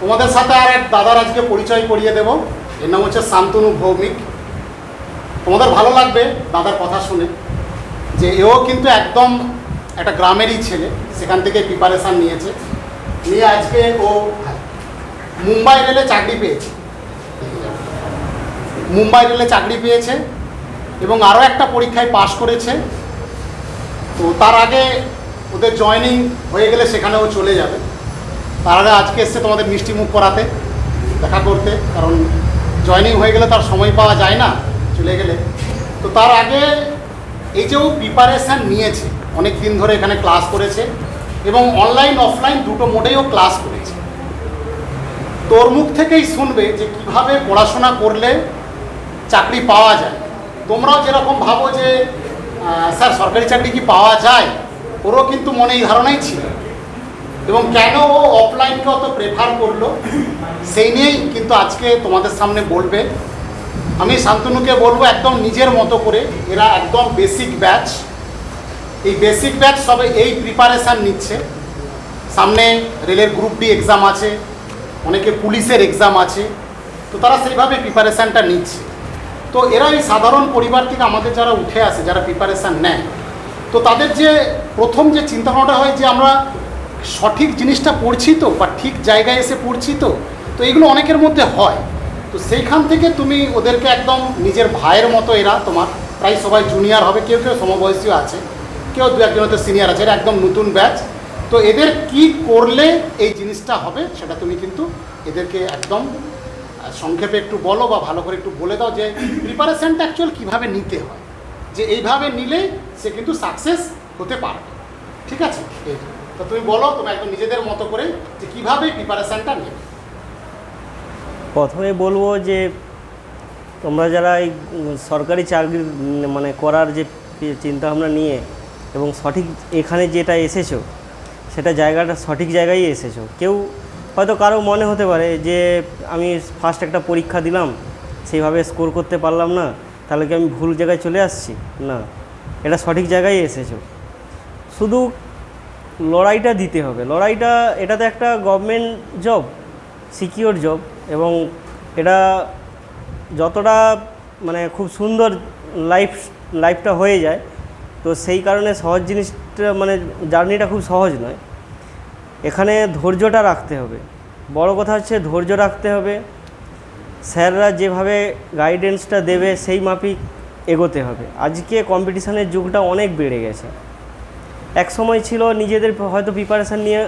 তোমাদের সাথে আর এক দাদার আজকে পরিচয় করিয়ে দেব। এর নাম হচ্ছে শান্তনু ভৌমিক। তোমাদের ভালো লাগবে দাদার কথা শুনে, যে এও কিন্তু একদম একটা গ্রামেরই ছেলে, সেখান থেকে প্রিপারেশান নিয়েছে। নিয়ে আজকে ও মুম্বাই রেলে চাকরি পেয়েছে। মুম্বাই রেলে চাকরি পেয়েছে এবং আরও একটা পরীক্ষায় পাশ করেছে। তো তার আগে ওদের জয়নিং হয়ে গেলে সেখানেও চলে যাবে। তার আজকে এসছে তোমাদের মিষ্টি মুখ করাতে দেখা করতে, কারণ জয়নিং হয়ে গেলে তার সময় পাওয়া যায় না, চলে গেলে। তো তার আগে এই যে ও প্রিপারেশান নিয়েছে, অনেক দিন ধরে এখানে ক্লাস করেছে এবং অনলাইন অফলাইন দুটো মোডেও ক্লাস করেছে। তোর মুখ থেকেই শুনবে যে কীভাবে পড়াশোনা করলে চাকরি পাওয়া যায়। তোমরাও যেরকম ভাবো যে স্যার সরকারি চাকরি কি পাওয়া যায়? ওরও কিন্তু মনে এই ধারণাই ছিল। এবং কেন ও অফলাইনকে অত প্রেফার করল, সেই নিয়েই কিন্তু আজকে তোমাদের সামনে বলবে। আমি শান্তনুকে বলব একদম নিজের মতো করে, এরা একদম বেসিক ব্যাচ এই বেসিক ব্যাচ সবে এই প্রিপারেশান নিচ্ছে। সামনে রেলের গ্রুপ ডি এক্সাম আছে, অনেকে পুলিশের এক্সাম আছে, তো তারা সেইভাবে প্রিপারেশানটা নিচ্ছে। তো এরা এই সাধারণ পরিবার থেকে আমাদের যারা উঠে আসে, যারা প্রিপারেশান নেয়, তো তাদের যে প্রথম যে চিন্তাভাবনাটা হয় যে আমরা সঠিক জিনিসটা পড়ছি তো, বা ঠিক জায়গায় এসে পড়ছি তো তো এগুলো অনেকের মধ্যে হয়। তো সেইখান থেকে তুমি ওদেরকে একদম নিজের ভাইয়ের মতো এরা, তোমার প্রায় সবাই জুনিয়র হবে, কেউ কেউ সমবয়সীও আছে, কেউ দু একজন হয়তো সিনিয়র আছে, এরা একদম নতুন ব্যাচ তো এদের কি করলে এই জিনিসটা হবে সেটা তুমি কিন্তু এদেরকে একদম সংক্ষেপে একটু বলো বা ভালো করে একটু বলে দাও যে প্রিপারেশানটা অ্যাকচুয়াল কীভাবে নিতে হয়। যে এইভাবে নিলে সে কিন্তু সাকসেস হতে পারবে। ঠিক আছে? তো তুমি বলো তুমি একদম নিজেদের মতো করে যে কীভাবে প্রিপারেশানটা নেবে। প্রথমে বলব যে তোমরা যারা এই সরকারি চাকরি মানে করার যে চিন্তাভাবনা নিয়ে এবং সঠিক এখানে যেটা এসেছ, সেটা জায়গাটা সঠিক জায়গায় এসেছ। কেউ হয়তো কারও মনে হতে পারে যে আমি ফার্স্ট একটা পরীক্ষা দিলাম, সেইভাবে স্কোর করতে পারলাম না, তাহলে কি আমি ভুল জায়গায় চলে আসছি? না, এটা সঠিক জায়গায় এসেছ। শুধু লড়াইটা দিতে হবে। লড়াইটা এটা তো একটা গভর্নমেন্ট জব সিকিওর জব এবং এটা যতটা মানে খুব সুন্দর লাইফ লাইফটা হয়ে যায়, তো সেই কারণে সহজ জিনিসটা মানে জার্নিটা খুব সহজ নয়। এখানে ধৈর্যটা রাখতে হবে। বড় কথা হচ্ছে ধৈর্য রাখতে হবে। স্যাররা যেভাবে গাইডেন্সটা দেবে, সেই মাফিক এগোতে হবে। আজকে কম্পিটিশানের যুগটা অনেক বেড়ে গেছে। এক সময় ছিল নিজেদের হয়তো প্রিপারেশান নিয়ে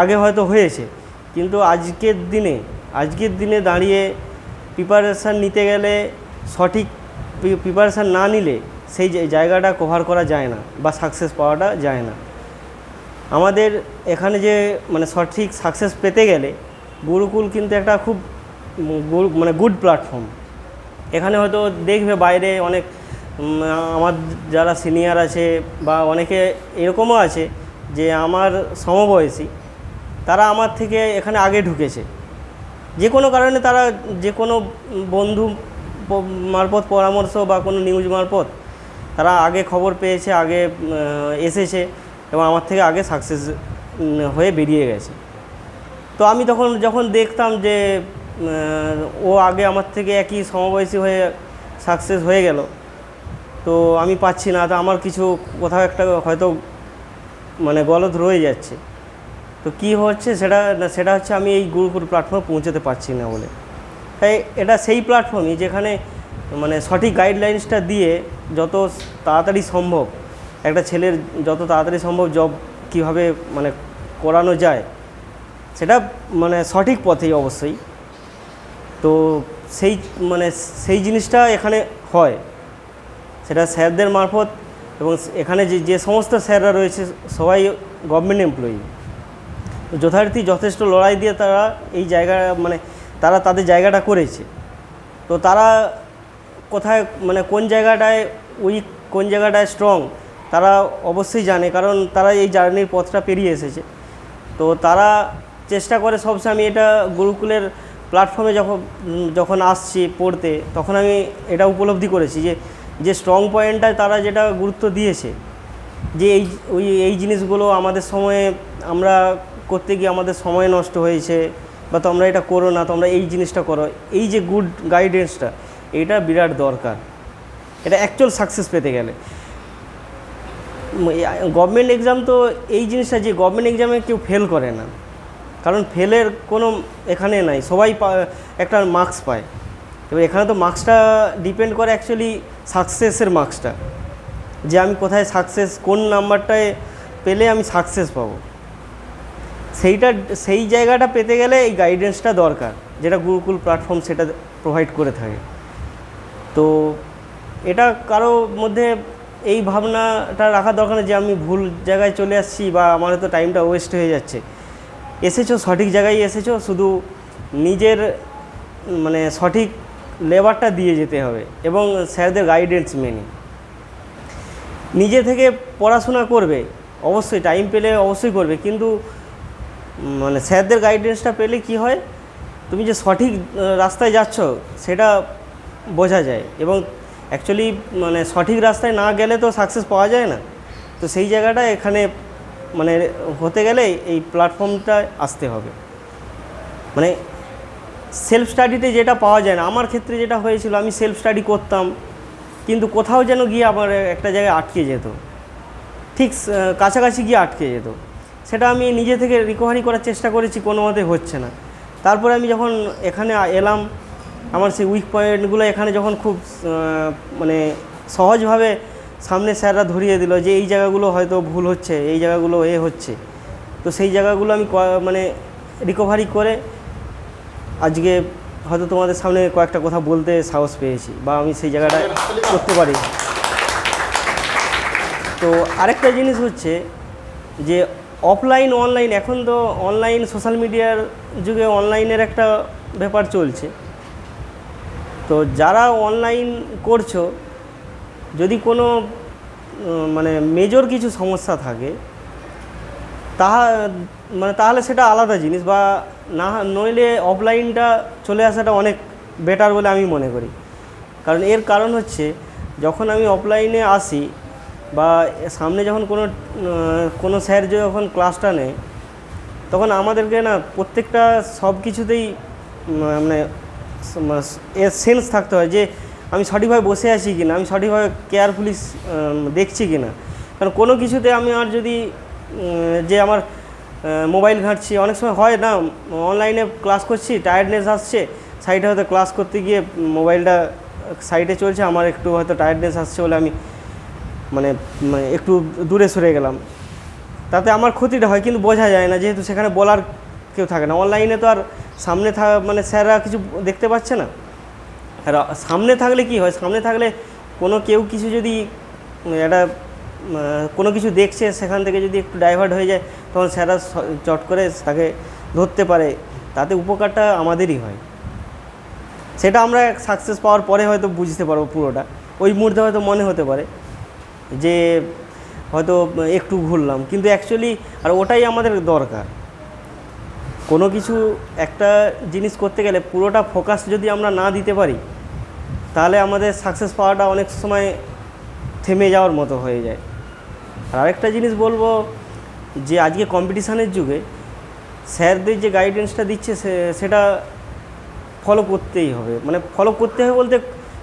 আগে হয়তো হয়েছে, কিন্তু আজকের দিনে আজকের দিনে দাঁড়িয়ে প্রিপারেশান নিতে গেলে সঠিক প্রিপারেশান না নিলে সেই জায়গাটা কভার করা যায় না বা সাকসেস পাওয়াটা যায় না। আমাদের এখানে যে মানে সঠিক সাকসেস পেতে গেলে গুরুকুল কিন্তু একটা খুব মানে গুড প্ল্যাটফর্ম এখানে হয়তো দেখবে বাইরে অনেক আমার যারা সিনিয়র আছে বা অনেকে এরকমও আছে যে আমার সমবয়সী, তারা আমার থেকে এখানে আগে ঢুকেছে। যে কোনো কারণে তারা যে কোনো বন্ধু মারফত পরামর্শ বা কোনো নিউজ মারফত তারা আগে খবর পেয়েছে, আগে এসেছে এবং আমার থেকে আগে সাকসেস হয়ে বেরিয়ে গেছে। তো আমি তখন যখন দেখতাম যে ও আগে আমার থেকে একই সমবয়সী হয়ে সাকসেস হয়ে গেল তো আমি পাচ্ছি না, তো আমার কিছু কোথাও একটা হয়তো মানে গলত রয়ে যাচ্ছে। তো কি হচ্ছে সেটা সেটা হচ্ছে আমি এই গুরুকুল প্ল্যাটফর্মে পৌঁছাতে পারছি না বলে। তাই এটা সেই প্ল্যাটফর্মই যেখানে মানে সঠিক গাইডলাইন্সটা দিয়ে যত তাড়াতাড়ি সম্ভব, একটা ছেলের যত তাড়াতাড়ি সম্ভব জব কীভাবে মানে করানো যায়, সেটা মানে সঠিক পথেই অবশ্যই। তো সেই মানে সেই জিনিসটা এখানে হয়। সেটা স্যারদের মারফত এবং এখানে যে যে সমস্ত স্যাররা রয়েছে, সবাই গভর্নমেন্ট এমপ্লয়ি যথারীতি যথেষ্ট লড়াই দিয়ে তারা এই জায়গা মানে তারা তাদের জায়গাটা করেছে। তো তারা কোথায় মানে কোন জায়গাটায় উইক কোন জায়গাটায় স্ট্রং তারা অবশ্যই জানে, কারণ তারা এই জার্নির পথটা পেরিয়ে এসেছে। তো তারা চেষ্টা করে সবসময়, আমি এটা গুরুকুলের প্ল্যাটফর্মে যখন যখন আসছি পড়তে, তখন আমি এটা উপলব্ধি করেছি যে যে স্ট্রং পয়েন্টটা তারা যেটা গুরুত্ব দিয়েছে, যে এই, ওই, এই জিনিসগুলো আমাদের সময়ে আমরা করতে গিয়ে আমাদের সময় নষ্ট হয়েছে বা তোমরা এটা করো না তোমরা এই জিনিসটা করো, এই যে গুড গাইডেন্সটা এটা বিরাট দরকার। এটা অ্যাকচুয়াল সাকসেস পেতে গেলে। গভর্নমেন্ট এক্সাম তো এই জিনিসটা যে গভর্নমেন্ট এক্সামে কেউ ফেল করে না। কারণ ফেলের কোনো এখানে নাই, সবাই একটা মার্কস পায়। এবার এখানে তো মার্কসটা ডিপেন্ড করে অ্যাকচুয়ালি সাকসেসের মার্কসটা যে আমি কোথায় সাকসেস কোন নাম্বারটায় পেলে আমি সাকসেস পাবো। সেইটা, সেই জায়গাটা পেতে গেলে এই গাইডেন্সটা দরকার, যেটা গুরুকুল প্ল্যাটফর্ম সেটা প্রোভাইড করে থাকে। তো এটা কারও মধ্যে এই ভাবনাটা রাখা দরকার যে আমি ভুল জায়গায় চলে আসছি বা আমার তো টাইমটা ওয়েস্ট হয়ে যাচ্ছে। এসেছ, সঠিক জায়গায় এসেছ, শুধু নিজের মানে সঠিক লেবারটা দিয়ে যেতে হবে এবং স্যারদের গাইডেন্স মেনে নিজে থেকে পড়াশোনা করবে, অবশ্যই টাইম পেলে অবশ্যই করবে, কিন্তু মানে স্যারদের গাইডেন্সটা পেলে কি হয়? তুমি যে সঠিক রাস্তায় যাচ্ছ, সেটা বোঝা যায় এবং অ্যাকচুয়ালি মানে সঠিক রাস্তায় না গেলে তো সাকসেস পাওয়া যায় না। তো সেই জায়গাটা এখানে মানে হতে গেলে এই প্ল্যাটফর্মটা আসতে হবে। মানে সেলফ স্টাডিতে যেটা পাওয়া যায় না, আমার ক্ষেত্রে যেটা হয়েছিল, আমি সেলফ স্টাডি করতাম, কিন্তু কোথাও যেন গিয়ে আমার একটা জায়গায় আটকে যেত। ঠিক কাছাকাছি গিয়ে আটকে যেত। সেটা আমি নিজে থেকে রিকভারি করার চেষ্টা করেছি, কোনো মতে হচ্ছে না। তারপরে আমি যখন এখানে এলাম, আমার সেই উইক পয়েন্টগুলো এখানে যখন খুব মানে সহজভাবে সামনে স্যাররা ধরিয়ে দিল যে, এই জায়গাগুলো হয়তো ভুল হচ্ছে, এই জায়গাগুলো এ হচ্ছে। তো সেই জায়গাগুলো আমি মানে রিকভারি করে আজকে হয়তো তোমাদের সামনে কয়েকটা কথা বলতে সাহস পেয়েছি বা আমি সেই জায়গাটা করতে পারি। তো আরেকটা জিনিস হচ্ছে যে অফলাইন অনলাইন এখন তো অনলাইন সোশ্যাল মিডিয়ার যুগে অনলাইনের একটা ব্যাপার চলছে। তো যারা অনলাইন করছ, যদি কোনো মানে মেজর কিছু সমস্যা থাকে তাহা মানে তাহলে সেটা আলাদা জিনিস বা না, নইলে অফলাইনটা চলে আসাটা অনেক বেটার বলে আমি মনে করি। কারণ এর কারণ হচ্ছে, যখন আমি অফলাইনে আসি বা সামনে যখন কোনো কোনো স্যার যখন ক্লাসটা নেয়, তখন আমাদেরকে না প্রত্যেকটা সব কিছুতেই মানে এর সেন্স থাকতে হয় যে আমি সঠিকভাবে বসে আছি কি না আমি সঠিকভাবে কেয়ারফুলি দেখছি কি না কারণ কোনো কিছুতে আমি আর যদি যে আমার মোবাইল ঘাঁটছি অনেক সময় হয় না অনলাইনে ক্লাস করছি টায়ার্ডনেস আসছে সাইডে হয়তো ক্লাস করতে গিয়ে মোবাইলটা সাইডে চলছে আমার একটু হয়তো টায়ার্ডনেস আসছে বলে আমি মানে মানে একটু দূরে সরে গেলাম। তাতে আমার ক্ষতিটা হয় কিন্তু বোঝা যায় না যেহেতু সেখানে বলার কেউ থাকে না। অনলাইনে তো আর সামনে থা মানে স্যাররা কিছু দেখতে পাচ্ছে না। আর সামনে থাকলে কি হয়? সামনে থাকলে কোনো কেউ কিছু যদি উম, একটা কোনো কিছু দেখছে, সেখান থেকে যদি একটু ডাইভার্ট হয়ে যায়, তখন স্যাররা চট করে তাকে ধরতে পারে। তাতে উপকারটা আমাদেরই হয়। সেটা আমরা সাকসেস পাওয়ার পরে হয়তো বুঝতে পারব পুরোটা। ওই মুহূর্তে হয়তো মনে হতে পারে যে, হয়তো একটু ঘুরলাম। কিন্তু অ্যাকচুয়ালি আর ওটাই আমাদের দরকার। কোনো কিছু, একটা জিনিস করতে গেলে পুরোটা ফোকাস যদি আমরা না দিতে পারি, তাহলে আমাদের সাকসেস পাওয়াটা অনেক সময় থেমে যাওয়ার মতো হয়ে যায়। আর আরেকটা জিনিস বলব যে আজকে কম্পিটিশানের যুগে স্যারদের যে গাইডেন্সটা দিচ্ছে সেটা ফলো করতেই হবে। মানে ফলো করতে হবে বলতে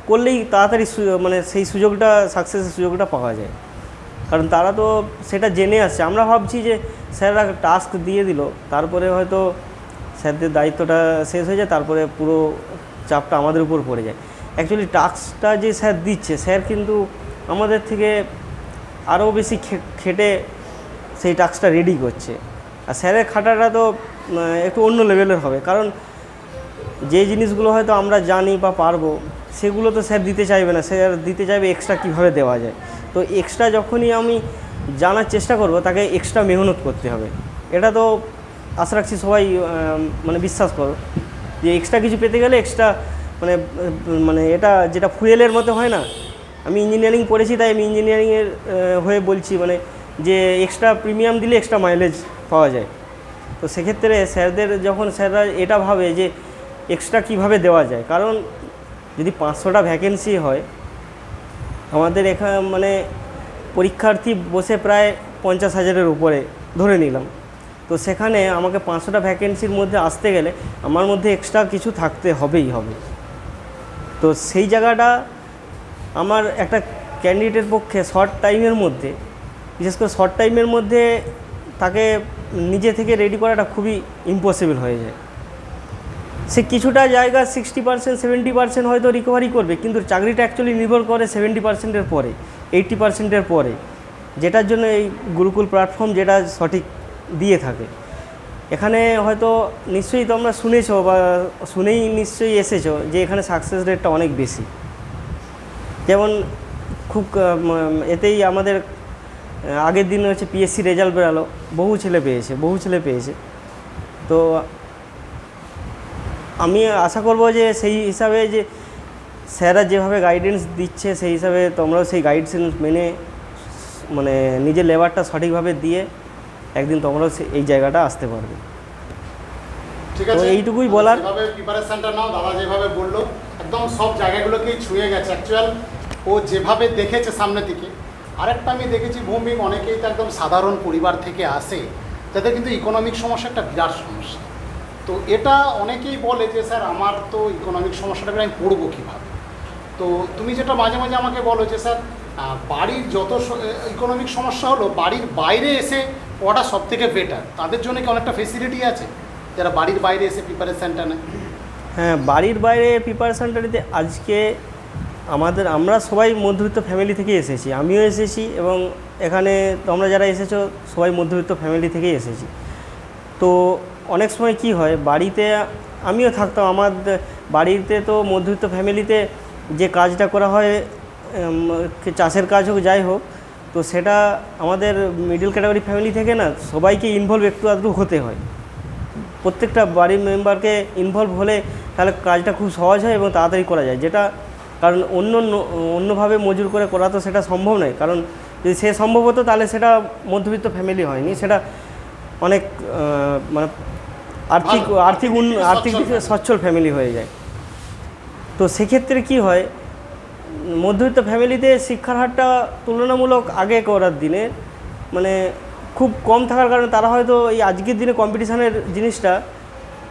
করলেই তাড়াতাড়ি মানে সেই সুযোগটা সাকসেসের সুযোগটা পাওয়া যায়। কারণ তারা তো সেটা জেনে আসছে। আমরা ভাবছি যে স্যাররা টাস্ক দিয়ে দিল, তারপরে হয়তো স্যারদের দায়িত্বটা শেষ হয়ে যায়, তারপরে পুরো চাপটা আমাদের উপর পড়ে যায়। অ্যাকচুয়ালি টাস্কটা যে স্যার দিচ্ছে, স্যার কিন্তু আমাদের থেকে আরও বেশি খেটে সেই টাস্কটা রেডি করছে। আর স্যারের খাটাটা তো একটু অন্য লেভেলের হবে। কারণ যে জিনিসগুলো হয়তো আমরা জানি বা পারব, সেগুলো তো স্যার দিতে চাইবে না। স্যার দিতে চাইবে এক্সট্রা কীভাবে দেওয়া যায়? তো এক্সট্রা যখনই আমি জানার চেষ্টা করব, তাকে এক্সট্রা মেহনত করতে হবে। এটা তো আশা রাখছি সবাই মানে বিশ্বাস করো। যে এক্সট্রা কিছু পেতে গেলে এক্সট্রা মানে মানে এটা যেটা ফুয়েলের মতো হয় না আমি ইঞ্জিনিয়ারিং পড়েছি, তাই আমি ইঞ্জিনিয়ারিংয়ের হয়ে বলছি মানে যে এক্সট্রা প্রিমিয়াম দিলে এক্সট্রা মাইলেজ পাওয়া যায়। তো সেক্ষেত্রে স্যারদের যখন স্যাররা এটা ভাবে যে এক্সট্রা কীভাবে দেওয়া যায়, কারণ যদি পাঁচশোটা ভ্যাকেন্সি হয়, আমাদের এখানে মানে পরীক্ষার্থী বসে প্রায় পঞ্চাশ হাজারের উপরে ধরে নিলাম। তো সেখানে আমাকে পাঁচশোটা ভ্যাকেন্সির মধ্যে আসতে গেলে আমার মধ্যে এক্সট্রা কিছু থাকতে হবেই হবে। তো সেই জায়গাটা আমার একটা ক্যান্ডিডেটের পক্ষে শর্ট টাইমের মধ্যে, বিশেষ করে শর্ট টাইমের মধ্যে তাকে নিজে থেকে রেডি করাটা খুবই ইম্পসিবল হয়ে যায়। সে কিছুটা জায়গা সিক্সটি পার্সেন্ট সেভেন্টি পার্সেন্ট হয়তো রিকভারি করবে, কিন্তু চাকরিটা অ্যাকচুয়ালি নির্ভর করে সেভেন্টি পার্সেন্টের পরে এইট্টি পার্সেন্টের পরে, যেটার জন্য এই গুরুকুল প্ল্যাটফর্ম যেটা সঠিক দিয়ে থাকে। এখানে হয়তো নিশ্চয়ই তোমরা শুনেছো বা শুনেই নিশ্চয়ই এসেছ যে এখানে সাকসেস রেটটা অনেক বেশি। যেমন খুব এতেই আমাদের আগের দিন হচ্ছে পিএসসি রেজাল্ট বেরালো বহু ছেলে পেয়েছে বহু ছেলে পেয়েছে। তো আমি আশা করব যে সেই হিসাবে যে স্যাররা যেভাবে গাইডেন্স দিচ্ছে সেই হিসাবে তোমরাও সেই গাইডেন্স মেনে মানে নিজের লেবারটা সঠিকভাবে দিয়ে একদিন তোমরাও সে- এই জায়গাটা আসতে পারবে। তো এইটুকুই বলার। প্রিপারেশনটা নাও দাদা যেভাবে বলল একদম সব জায়গাগুলোকেই ছুঁয়ে গেছে। অ্যাকচুয়াল ও যেভাবে দেখেছে সামনে থেকে, আরেকটা আমি দেখেছি ভৌমিক অনেকেই তো একদম সাধারণ পরিবার থেকে আসে, তাদের কিন্তু ইকোনমিক সমস্যা একটা বিরাট সমস্যা। তো এটা অনেকেই বলে যে, স্যার, আমার তো ইকোনমিক সমস্যাটা আমি পড়ব কীভাবে? তো তুমি যেটা মাঝে মাঝে আমাকে বলো যে, স্যার বাড়ির যত ইকোনমিক সমস্যা হলো, বাড়ির বাইরে এসে পড়া সব থেকে বেটার তাদের জন্য কি অনেকটা ফেসিলিটি আছে? যারা বাড়ির বাইরে এসে প্রিপারেশানটা নেয়। হ্যাঁ বাড়ির বাইরে প্রিপারেশানটা নিতে আজকে আমাদের, আমরা সবাই মধ্যবিত্ত ফ্যামিলি থেকে এসেছি। আমিও এসেছি এবং এখানে তোমরা যারা এসেছ, সবাই মধ্যবিত্ত ফ্যামিলি থেকেই এসেছি। তো অনেক সময় কি হয়, বাড়িতে আমিও থাকতাম, আমার বাড়িতে তো মধ্যবিত্ত ফ্যামিলিতে যে কাজটা করা হয় চাষের কাজ হোক, যাই হোক, তো সেটা আমাদের মিডল ক্যাটাগরি ফ্যামিলি থেকে না, সবাইকে ইনভলভ একটু আধটু হতে হয়। প্রত্যেকটা বাড়ির মেম্বারকে ইনভলভ হলে তাহলে কাজটা খুব সহজ হয় এবং তাড়াতাড়ি করা যায়, যেটা কারণ অন্য অন্য- অন্যভাবে মজুর করে করা তো সেটা সম্ভব নয়। কারণ যদি সে সম্ভব হতো তাহলে সেটা মধ্যবিত্ত ফ্যামিলি হয়নি। সেটা অনেক মানে আর্থিক আর্থিক উন্ন আর্থিক দিকে family। সচ্ছল ফ্যামিলি হয়ে যায়। তো সেক্ষেত্রে কি হয় মধ্যবিত্ত ফ্যামিলিতে শিক্ষার হারটা তুলনামূলক আগে করার দিনে মানে খুব কম থাকার কারণে তারা হয়তো এই আজকের দিনে কম্পিটিশানের জিনিসটা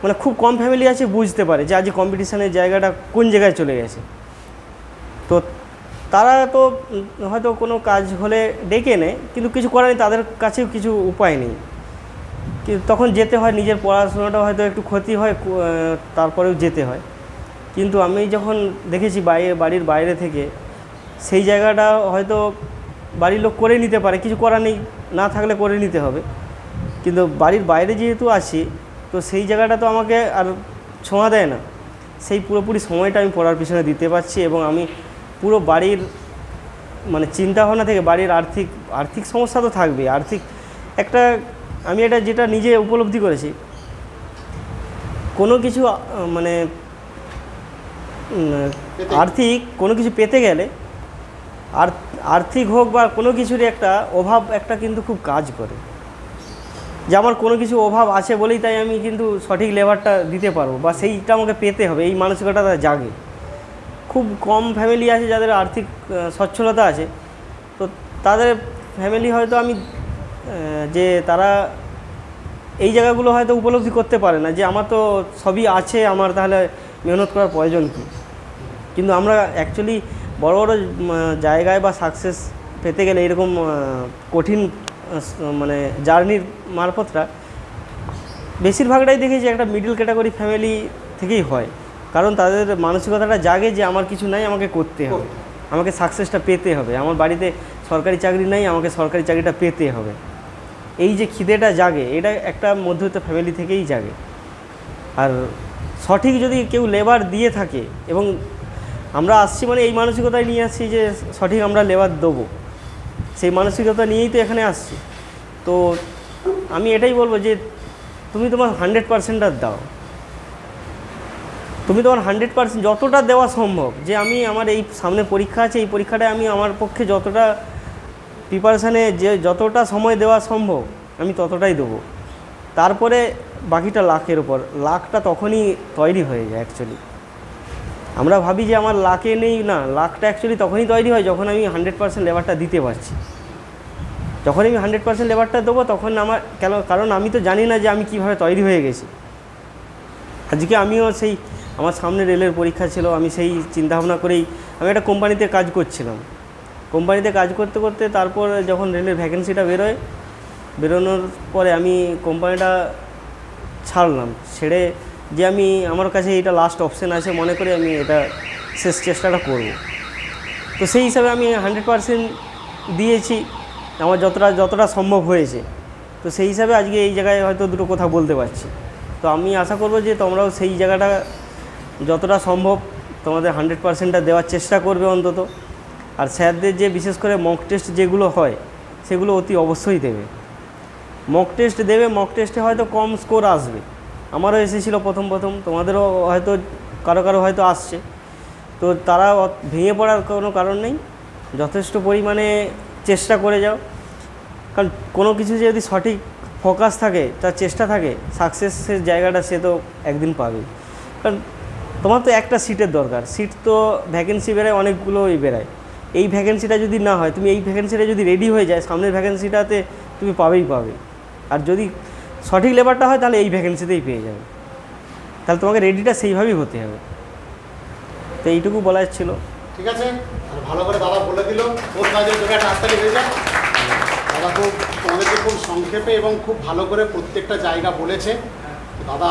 মানে খুব কম ফ্যামিলি আছে বুঝতে পারে যে আজ কম্পিটিশানের জায়গাটা কোন জায়গায় চলে গেছে। তারা তো হয়তো কোনো কাজ হলে ডেকে নেয়, কিন্তু কিছু করার নেই, তাদের কাছেও কিছু উপায় নেই। কিন্তু তখন যেতে হয়, নিজের পড়াশোনাটা হয়তো একটু ক্ষতি হয় তারপরেও যেতে হয়। কিন্তু আমি যখন দেখেছি বাইরে, বাড়ির বাইরে থেকে, সেই জায়গাটা হয়তো বাড়ির লোক করে নিতে পারে, কিছু করার নেই, না থাকলে করে নিতে হবে। কিন্তু বাড়ির বাইরে যেহেতু আছি, তো সেই জায়গাটা তো আমাকে আর ছোঁয়া দেয় না। সেই পুরোপুরি সময়টা আমি পড়ার পিছনে দিতে পারছি এবং আমি পুরো বাড়ির মানে চিন্তাভাবনা থেকে বাড়ির আর্থিক আর্থিক সমস্যা তো থাকবে আর্থিক একটা আমি এটা যেটা নিজে উপলব্ধি করেছি কোনো কিছু মানে আর্থিক কোনো কিছু পেতে গেলে আর আর্থিক হোক বা কোনো কিছুরই একটা অভাব একটা কিন্তু খুব কাজ করে। যে আমার কোনো কিছু অভাব আছে বলেই তাই আমি কিন্তু সঠিক লেবারটা দিতে পারব বা সেইটা আমাকে পেতে হবে এই মানসিকতা জাগে। খুব কম ফ্যামিলি আছে যাদের আর্থিক সচ্ছলতা আছে। তো তাদের ফ্যামিলি হয়তো আমি যে তারা এই জায়গাগুলো হয়তো উপলব্ধি করতে পারে না, যে আমার তো সবই আছে, আমার তাহলে মেহনত করার প্রয়োজন কী? কিন্তু আমরা অ্যাকচুয়ালি বড় বড় জায়গায় বা সাকসেস পেতে গেলে এরকম কঠিন মানে জার্নির মারফতটা বেশিরভাগটাই দেখেছি একটা মিডল ক্যাটাগরি ফ্যামিলি থেকেই হয়। কারণ তাদের মানসিকতাটা জাগে যে আমার কিছু নাই আমাকে করতে হবে। আমাকে সাকসেসটা পেতে হবে। আমার বাড়িতে সরকারি চাকরি নাই আমাকে সরকারি চাকরিটা পেতে হবে। এই যে খিদেটা জাগে এটা একটা মধ্যবিত্ত ফ্যামিলি থেকেই জাগে। আর সঠিক যদি কেউ লেবার দিয়ে থাকে এবং আমরা আসছি মানে এই মানসিকতায় নিয়ে আসছি যে সঠিক আমরা লেবার দেবো। সেই মানসিকতা নিয়েই তো এখানে আসছি। তো আমি এটাই বলব যে তুমি তোমার হান্ড্রেড পার্সেন্টটা দাও। তুমি তোমার হান্ড্রেড পার্সেন্ট যতটা দেওয়া সম্ভব, যে আমি আমার এই সামনে পরীক্ষা আছে, এই পরীক্ষাটায় আমি আমার পক্ষে যতটা প্রিপারেশানে যে যতটা সময় দেওয়া সম্ভব, আমি ততটাই দেবো। তারপরে বাকিটা লাখের উপর, লাখটা তখনই তৈরি হয়ে যায় অ্যাকচুয়ালি আমরা ভাবি যে আমার লাখে নেই, না, লাখটা অ্যাকচুয়ালি তখনই তৈরি হয় যখন আমি হান্ড্রেড পার্সেন্ট লেবারটা দিতে পারছি। যখন আমি হান্ড্রেড পার্সেন্ট লেবারটা দেবো, তখন আমার, কেন, কারণ আমি তো জানি না যে আমি কীভাবে তৈরি হয়ে গেছি। আজকে আমিও সেই আমার সামনে রেলের পরীক্ষা ছিল, আমি সেই চিন্তাভাবনা করেই আমি একটা কোম্পানিতে কাজ করছিলাম। কোম্পানিতে কাজ করতে করতে তারপর যখন রেলের ভ্যাকেন্সিটা বেরোয়, বেরোনোর পরে আমি কোম্পানিটা ছাড়লাম। ছেড়ে যে আমি, আমার কাছে এটা লাস্ট অপশন আছে, মনে করে আমি এটা শেষ চেষ্টাটা করব। তো সেই হিসাবে আমি হান্ড্রেড পারসেন্ট দিয়েছি, আমার যতটা যতটা সম্ভব হয়েছে। তো সেই হিসাবে আজকে এই জায়গায় হয়তো দুটো কথা বলতে পারছি। তো আমি আশা করব যে তোমরাও সেই জায়গাটা যতটা সম্ভব তোমাদের হান্ড্রেড পার্সেন্টটা দেওয়ার চেষ্টা করবে অন্তত। আর স্যারদের যে বিশেষ করে মক টেস্ট যেগুলো হয়, সেগুলো অতি অবশ্যই দেবে। মক টেস্ট দেবে মক টেস্টে হয়তো কম স্কোর আসবে। আমারও এসেছিল প্রথম প্রথম, তোমাদেরও হয়তো, কারও কারও হয়তো আসছে। তো তারা ভেঙে পড়ার কোনো কারণ নেই। যথেষ্ট পরিমাণে চেষ্টা করে যাও। কারণ কোনো কিছু যদি সঠিক ফোকাস থাকে, তার চেষ্টা থাকে সাকসেসের জায়গাটা সে তো একদিন পাবে কারণ তোমার তো একটা সিটের দরকার। সিট তো ভ্যাকেন্সি বেরোয় অনেকগুলোই বেরোয় এই ভ্যাকেন্সিটা যদি না হয়, তুমি এই ভ্যাকেন্সিটা যদি রেডি হয়ে যায়, সামনের ভ্যাকেন্সিটাতে তুমি পাবেই পাবে। আর যদি সঠিক লেবারটা হয়, তাহলে এই ভ্যাকেন্সিতেই পেয়ে যাবে। তাহলে তোমাকে রেডিটা সেইভাবেই হতে হবে। তো এইটুকু বলার ছিল। ঠিক আছে? আর ভালো করে দাদা বলে দিল ওর কাজের জায়গায় তাড়াতাড়ি হয়ে যায় দাদা খুব তোমাদেরকে খুব সংক্ষেপে এবং খুব ভালো করে প্রত্যেকটা জায়গা বলেছে। দাদা